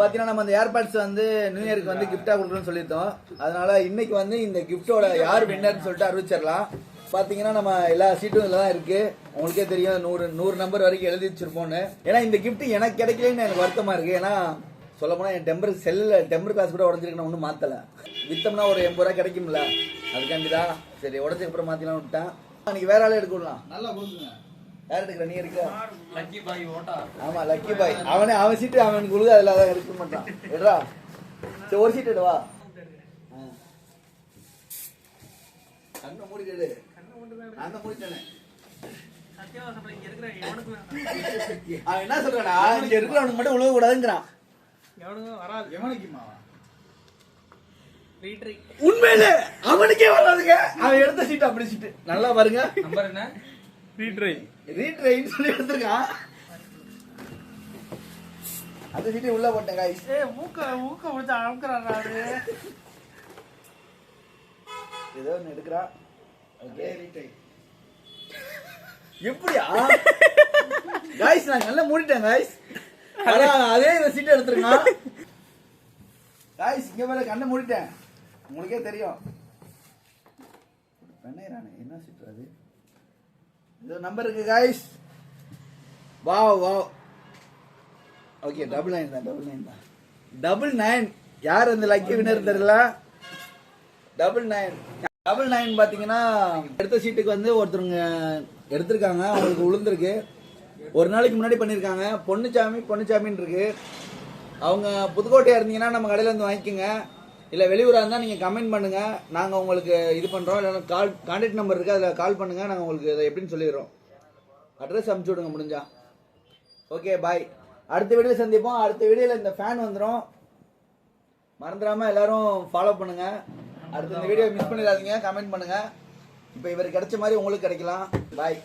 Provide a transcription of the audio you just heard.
பாத்தீங்கன்னா நம்ம அந்த ஏர்பாட்ஸ் வந்து நியூ இயருக்கு வந்து கிஃப்டா கொடுக்கணும்னு சொல்லியிருந்தோம். அதனால இன்னைக்கு வந்து இந்த கிஃப்டோட யார் வின்னர்னு சொல்லிட்டு அறிவிச்சிடலாம். பாத்தீங்கன்னா நம்ம எல்லா சீட்டும் இதுல தான் இருக்கு. உங்களுக்கே தெரியும் நூறு நூறு நம்பர் வரைக்கும் எழுதி வச்சிருப்போம்னு. ஏன்னா இந்த கிஃப்ட் எனக்கு கிடைக்கலன்னு எனக்கு வருத்தமா இருக்கு. ஏன்னா சொல்ல போனா என் டெம்பர் செல்ல டெம்பர் கிளாஸ் கூட உடஞ்சிருக்கு நான் ஒன்றும் மாத்தல. வித்தம்னா ஒரு எண்பது ரூபா கிடைக்கும்ல. அதுக்காண்டிதான் சரி உடச்சதுக்கு அப்புறம் மாத்திலாம் விட்டேன். அன்னைக்கு வேற ஆளே எடுக்கலாம் நல்லா கொடுங்க யார் எடுக்கிற? நீ எடுக்க. லக்கி பாய் ஓட்டா. ஆமா லக்கி பாய் அவனே அவன் சீட்டு அவனுக்கு உழுது அதுல அதான் இருக்க மாட்டான். எடுறா. சரி ஒரு சீட் எடுவா. கண்ணை மூடிட்டு நான் தான் மூடிட்டேனே. அவன் என்ன சொல்றானா? இங்க இருக்கிறவனுக்கு மட்டும் உழுவ கூடாதுங்கிறான். எவனுக்குமா உண்மையில அவனுக்கே வராதுங்க. அவன் எடுத்த சீட் அப்படி சீட்டு நல்லா பாருங்க. நம்பர் என்ன? ரீட்ரைன்னு சொல்லி எடுத்திருக்கான். அந்த சீட்டை உள்ள போட்டேன் காய்ஸ் ஏதோ ஒன்று எடுக்கிறா ஓகே எப்படியா? காய்ஸ் நான் நல்லா மூடிட்டேன் காய்ஸ் அதே இந்த சீட் எடுத்துருக்கான். காய்ஸ் இங்க மேல கண்ணை மூடிட்டேன். உங்களுக்கே தெரியும். என்ன சீட் அது? இது நம்பர் இருக்கு guys wow wow. Okay double nine தான் டபுள் நைன் தான். டபுள் நைன் யார் அந்த லக்கி வினர் தெரியல டபுள் நைன் டபுள் நைன் பார்த்தீங்கன்னா எடுத்த சீட்டுக்கு வந்து ஒருத்தருங்க எடுத்திருக்காங்க. அவங்களுக்கு உளுந்திருக்கு. ஒரு நாளைக்கு முன்னாடி பண்ணியிருக்காங்க. பொன்னுச்சாமி பொன்னுச்சாமின்னு இருக்கு. அவங்க புதுக்கோட்டையா இருந்தீங்கன்னா நம்ம கடையில் வந்து வாங்கிக்கோங்க. இல்லை வெளியூராக இருந்தால் நீங்கள் கமெண்ட் பண்ணுங்கள் நாங்கள் உங்களுக்கு இது பண்ணுறோம் இல்லைன்னா கால் கான்டாக்ட் நம்பர் இருக்குது அதில் கால் பண்ணுங்கள் நாங்கள் உங்களுக்கு இதை எப்படின்னு சொல்லிடுறோம். அட்ரஸ் அனுப்பிச்சி விடுங்க முடிஞ்சா. ஓகே பாய் அடுத்த வீடியோ சந்திப்போம். அடுத்த வீடியோவில் இந்த ஃபேன் வந்துடும் மறந்துடாமல் எல்லாரும் ஃபாலோ பண்ணுங்கள் அடுத்த இந்த வீடியோ மிஸ் பண்ணிடாதீங்க. கமெண்ட் பண்ணுங்கள் இப்போ இவர் கிடைச்ச மாதிரி உங்களுக்கு கிடைக்கலாம். பாய்